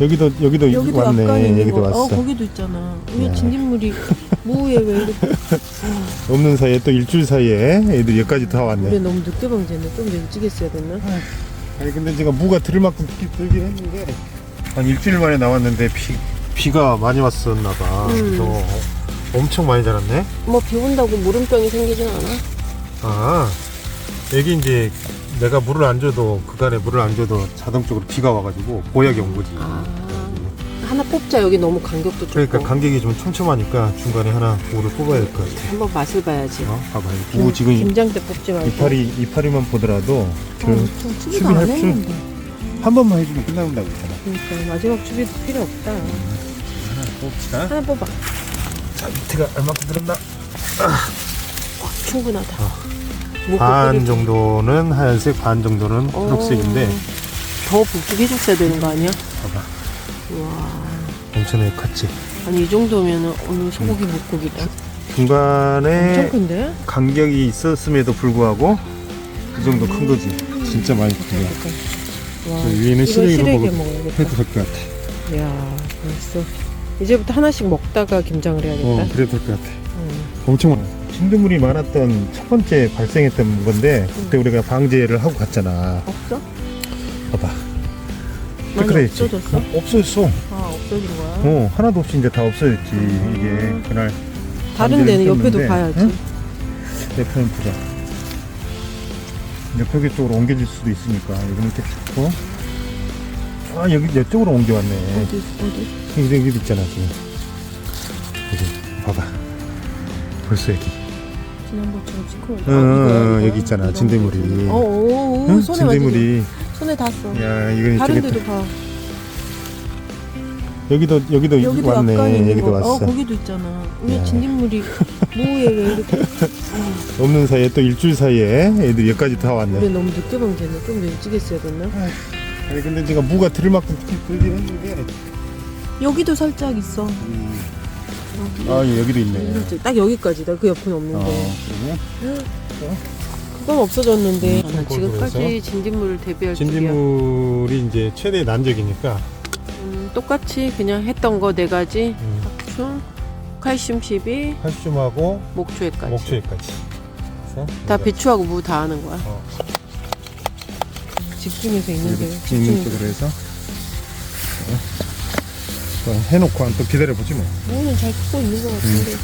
여기도 여기도, 여기도 왔네. 아까 있는 여기도 거. 왔어. 어 거기도 있잖아. 왜 야. 진딧물이 무에 왜 이렇게 없는 사이에 또 일주일 사이에 애들이 여기까지 다 왔네. 우리 너무 늦게 방지했네. 좀 일찍 했어야 됐나? 아니 근데 제가 무가 들을 만큼 들- 들긴 했는데 한 일주일 만에 나왔는데 비 비가 많이 왔었나 봐. 음. 그래서 엄청 많이 자랐네. 뭐 비 온다고 물음병이 생기진 않아. 아 여기 이제 내가 물을 안 줘도 그간에 물을 안 줘도 자동적으로 비가 와가지고 보약이 온 거지. 아 하나 뽑자. 여기 너무 간격도 좁고. 그러니까 간격이 좀 촘촘하니까 중간에 하나 무를 뽑아야 될 것 같아. 한번 맛을 봐야지. 어, 봐봐. 무 지금 김장 때 뽑지 말고. 이파리 이파리만 보더라도 어, 그좀 수비 추비도 안할 했는데. 한 번만 해주면 끝난다고 했잖아. 그러니까 마지막 추비도 필요 없다. 하나 뽑읍시다. 하나 뽑아. 자 밑에가 얼마큼 들었나? 어, 충분하다. 뭐반 정도는 하얀색, 반 정도는 어, 초록색인데 더 붓게 해줬어야 되는 거 아니야? 봐봐 와 엄청나게 컸지. 아니 이 정도면은 오늘 소고기 묵고기다. 엄청 중간에 큰데? 간격이 있었음에도 불구하고 이 정도 큰 거지. 진짜 많이 큰 거야. 와 저 위에는 시래기로 시래기 먹어도 먹어야겠다. 해도 될 것 같아. 이야 벌써 이제부터 하나씩 먹다가 김장을 해야겠다. 어, 그래도 될 것 같아. 음. 엄청 많아. 진드물이 많았던 첫 번째 발생했던 건데 그때 우리가 방제를 하고 갔잖아. 없어? 봐봐. 많이? 없어졌어? 어, 없어졌어. 아 없어진 거야? 어, 하나도 없이 이제 다 없어졌지. 음. 이게 그날 다른 방제를 데는 옆에도 봐야지. 응? 옆에는 보자. 옆에 쪽으로 옮겨질 수도 있으니까 이거 이렇게 잡고 아 여기 이쪽으로 옮겨왔네. 어디 어디? 여기 여기 있잖아 지금. 여기 봐봐. 벌써 여기. 지난번처럼 찍고. 어, 어, 여기 있잖아, 진딧물이. 어, 오, 오, 응? 손에 맞지? 진드물이. 손에 닿았어. 야 이건 다른 데도 봐. 여기도 여기도, 여기도 왔네. 여기도 거. 왔어. 어 거기도 있잖아. 왜 야. 진딧물이 무에 왜 이렇게? 없는 사이에 또 일주일 사이에 애들이 여기까지 다 왔네. 우리 너무 늦게 방지했네. 좀 일찍 했어야 됐나? 아니 근데 제가 무가 들을 만큼 들긴 했는데. 여기도 살짝 있어. 음. 어, 아 여기도 있네. 딱 여기까지다. 그 옆은 없는데. 어, 그리고 그건 없어졌는데. 음, 나 지금까지? 진딧물을 대비할 줄이야. 진딧물이 이제 최대 난적이니까 음, 똑같이 그냥 했던 거 네 가지. 음, 칼슘 12, 칼슘하고 목초액까지. 목초액까지. 그래서 다 배추하고 무 다 하는 거야. 어, 집중해서 있는 데 있는 집중. 쪽으로 해서 해놓고 한 또 기다려보지 뭐. 무는 잘 크고 있는 것 같은데.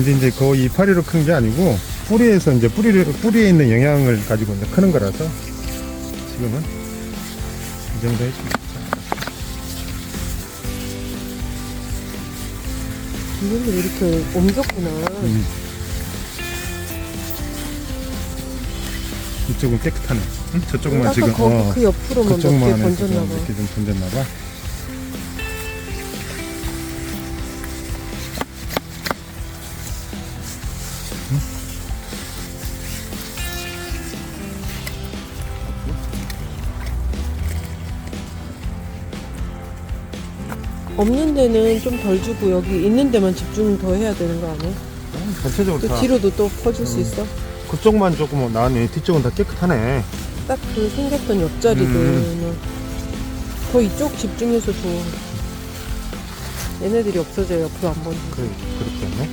이제 이제 거의 이파리로 큰 게 아니고 뿌리에서 이제 뿌리를 뿌리에 있는 영양을 가지고 이제 크는 거라서 지금은 이 정도 해주면 진딧물 이렇게 옮겼구나. 음. 이쪽은 깨끗하네. 응? 저쪽만 아까 지금 거기 어, 그 옆으로만 몇 개 그쪽만 해서 번졌나 좀 봐. 이렇게 좀 던졌나 봐. 없는 데는 좀 덜 주고 여기 있는 데만 집중 더 해야 되는 거 아니야? 전체적으로 또 다 뒤로도 또 퍼줄 수 음. 있어? 그쪽만 조금 나네. 뒤쪽은 다 깨끗하네. 딱 그 생겼던 옆자리들은 음. 더 이쪽 집중해서 줘. 얘네들이 없어져 옆으로 안 번지. 그 그렇게 했네.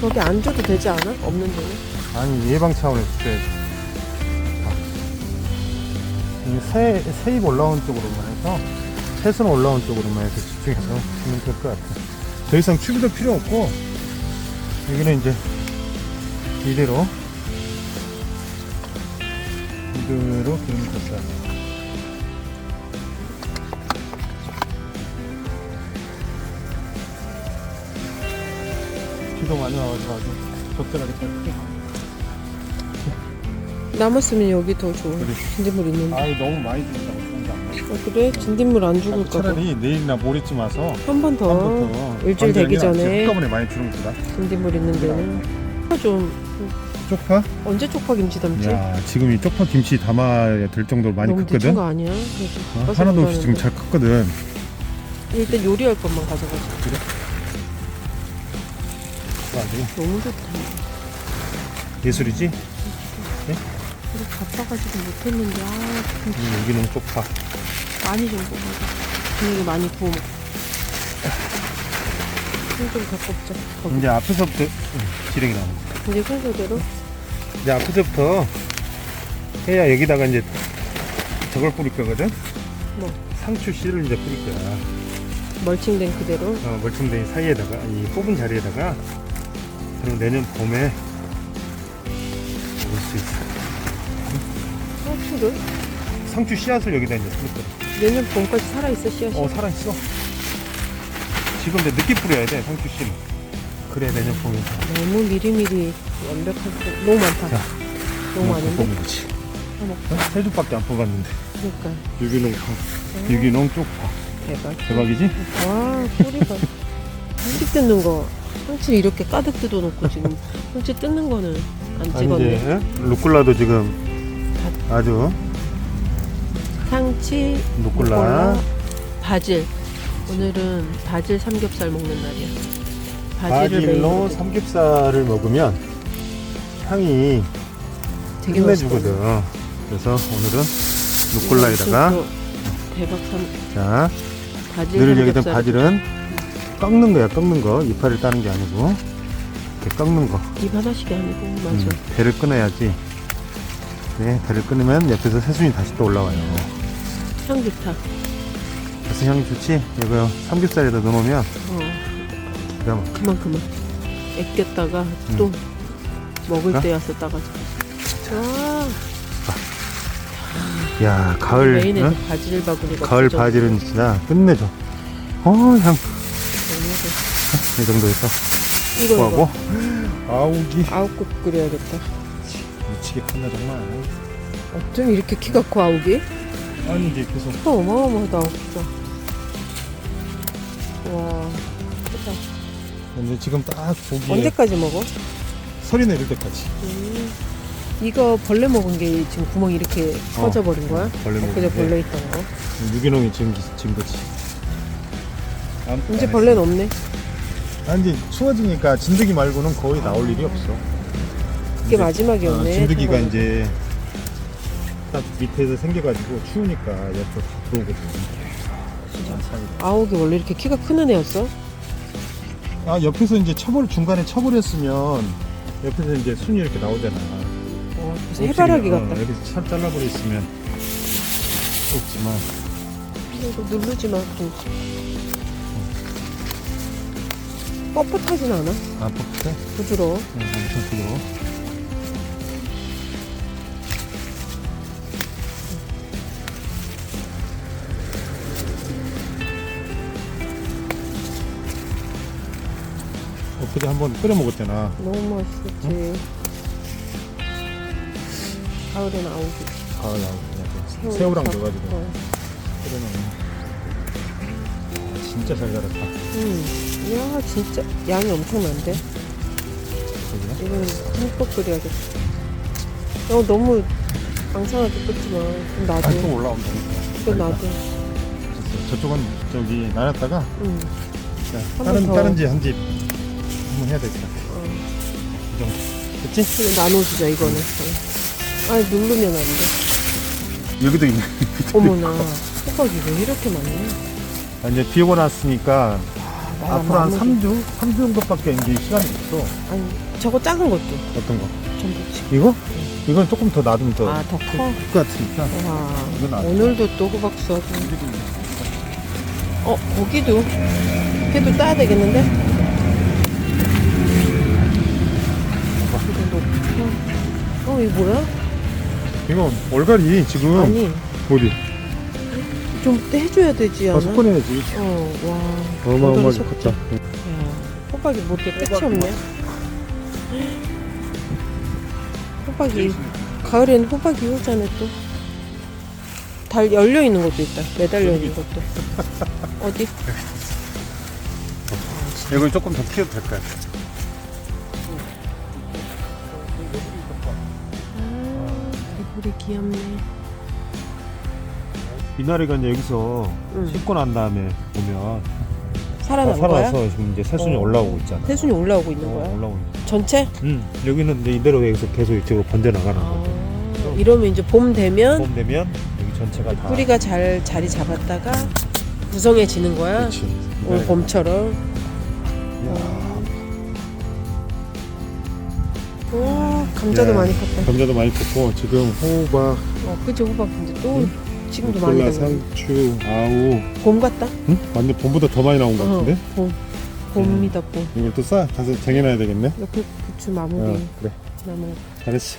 거기 안 줘도 되지 않아? 없는 데는? 아니 예방 차원에서. 이 새, 새입 올라온 쪽으로만 해서 새순 올라온 쪽으로만 해서 집중해서 하면 될 것 같아. 더 이상 추비도 필요 없고 여기는 이제 이대로 이대로 기름 줬다. 비도 많이 와가지고 아주 적절하게 딱 남았으면 여기 더 줘. 그래. 진딧물 있는데. 아이 너무 많이 해. 아, 그래? 진딧물 안 죽을까 봐. 차라리 내일이나 모레쯤 와서 한 번 더. 한번더 일주일 되기 전에. 한꺼번에 많이 주는 거다. 진딧물 있는 데는. 좀 쪽파? 언제 쪽파 김치 담지? 야 지금 이 쪽파 김치 담아야 될 정도로 많이 너무 컸거든. 거 아니야? 어, 그래도 하나도 없이 지금. 잘 컸거든. 일단 요리할 것만 가져가자. 그래가지고 너무 좋다. 예술이지? 우리 바빠가지고 못했는데 아 음, 여기는 쪽파. 많이 좀 뽑아줘. 분위기 많이 구워 먹고. 손좀 더 꼽자. 거기. 이제 앞에서부터 지렁이 나오는 거. 이제 순서대로. 이제 앞에서부터 해야 여기다가 이제 저걸 뿌릴 거거든. 뭐 상추 씨를 이제 뿌릴 거야. 멀칭된 그대로. 어, 멀쩡된 사이에다가 이 뽑은 자리에다가 그럼 내년 봄에 먹을 수 있어. 상추를 상추 씨앗을 여기다 이제 뿌릴 거야. 내년 봄까지 살아있어 씨앗이. 어 살아 있어. 지금 이제 늦게 뿌려야 돼 상추 씨는. 그래 내년 봄에. 너무 미리미리 완벽하게 너무 많다. 자, 너무 많은데. 뽑는 거지. 다 먹자. 어? 세 줄밖에 안 뽑았는데. 그러니까 유기농 유기농 쪽파 대박. 대박이지? 와 소리가 상추 뜯는 거 상추 이렇게 가득 뜯어놓고 지금 상추 뜯는 거는 안 아니 찍었네. 이제 예? 루꼴라도 지금 아주 상치, 루꼴라 루꼴라, 바질. 오늘은 바질 삼겹살 먹는 날이야. 바질로 메인으로 삼겹살을 먹으면 향이 되게 맛있어. 끝내주거든. 그래서 오늘은 루꼴라에다가 대박 삼 자 바질 늘 얘기했던 삼겹살. 바질은 꺾는 거야 꺾는 거 이파리를 따는 게 아니고 이렇게 꺾는 거 입 하나씩이 아니고 맞아. 음, 배를 끊어야지 네 배를 끊으면 옆에서 새순이 다시 또 올라와요 향 좋다. 그래서 향이 좋지 이거 삼겹살에다 넣어놓으면 어 기가 그만 그만. 애꼈다가 또 먹을 자. 때 와서 따가지고. 와 야 가을 메인에서 응? 바질 바구니가 가을. 바질은 진짜 끝내줘 어향 이 정도에서 좋아. 이거 하고 이거 아우기 아홉 국 끓여야겠다. 미치게 컸네 정말 어쩜 이렇게 키가 커 아욱이? 아니 이제 계속 키가 어마어마하다 아욱이가. 와 크다. 근데 지금 딱 보기에 언제까지 먹어? 설이 내릴 때까지 음, 이거 벌레 먹은 게 지금 구멍이 이렇게 커져 버린 거야? 벌레 먹은 그저 게. 벌레 있던 거. 유기농이 지금 지금 거지 이제 벌레는 없네. 아 이제 추워지니까 진드기 말고는 거의 나올 일이 없어 그게 이제, 마지막이었네. 어, 진드기가 그거는. 이제 딱 밑에서 생겨가지고 추우니까 옆으로 다 들어오거든 진짜. 아욱이 원래 이렇게 키가 큰 애였어? 아 옆에서 이제 처벌 중간에 처벌했으면 옆에서 이제 순이 이렇게 나오잖아 어, 무슨 해바라기 어, 같다. 여기서 참 잘라버렸으면 없지만 이거 누르지 마. 좀. 뻣뻣하진 않아. 아 뻑뻑해? 부드러워. 응, 엄청 부드러워 엊그제 한번 끓여 먹었잖아 너무 맛있었지. 가을엔 아욱이. 가을 나오고 그냥 새우 새우랑. 넣어가지고 어. 끓여 먹으면 아, 진짜 잘 자랐다 음. 이야 진짜 양이 엄청난데. 이건 흠뻑 끓여야겠다. 어 너무 앙상하게 끓지 마. 좀 놔둬. 아또 올라온다 이거 놔둬. 됐어. 저쪽은 저기 나눴다가 응. 자, 번 다른 더. 다른 집 한 집 한번 해야. 어. 이 정도. 됐지? 이거 나눠주자 이거는. 어. 아 누르면 안 돼. 여기도 있네. 어머나. 호박이 왜 이렇게 많냐? 아, 이제 비 오고 났으니까 나 앞으로 한 나머지- 3주? 3주 정도밖에 이제 시간이 없어. 아니 저거 작은 것도 어떤 거? 전부치. 이거? 이건 조금 더 놔두면 더. 아더 커. 클 것 같으니까. 와. 이건. 오늘도 또 호박 수확. 어 거기도 걔도 따야 되겠는데? 이거 뭐야? 이거 얼갈이 지금 아니 어디? 좀 떼줘야 되지 않아? 어, 섞어내야지. 어, 와. 어마어마하게 겉절이 컸다. 야, 호박이 뭐 이렇게 끝이 없네. 호박이 가을엔 호박이 오잖아 또. 달 열려 있는 것도 있다. 매달려 있는 것도. 어디? 이걸 조금 더 키워도 될까요? 개구리 귀엽네. 미나리가 이제 여기서 응. 씻고 난 다음에 보면 살아난 거야? 살아서 지금 이제 새순이 어. 올라오고 있잖아. 새순이 올라오고 있는 어, 거야? 올라오고 있는. 전체? 응. 여기는 이제 이대로 여기서 계속 이쪽으로 번져 나가는 아, 거고. 이러면 이제 봄 되면 봄 되면 여기처럼 전체가 다. 뿌리가 잘 자리 잡았다가 구성해지는 거야. 그렇지. 올 네. 봄처럼. 이야, 감자도 야. 많이 컸다. 감자도 많이 컸고 지금 호박, 어, 그치 호박 이제 또 응? 지금도 많이 콜라. 상추, 아우. 봄 같다. 응? 완전 봄보다 더 많이 나온 것 같은데? 어, 봄. 봄이다 봄. 이걸 또 싸? 가서 쟁여놔야 되겠네? 옆에 부추 마무리 어, 그래. 나무. 잘했어.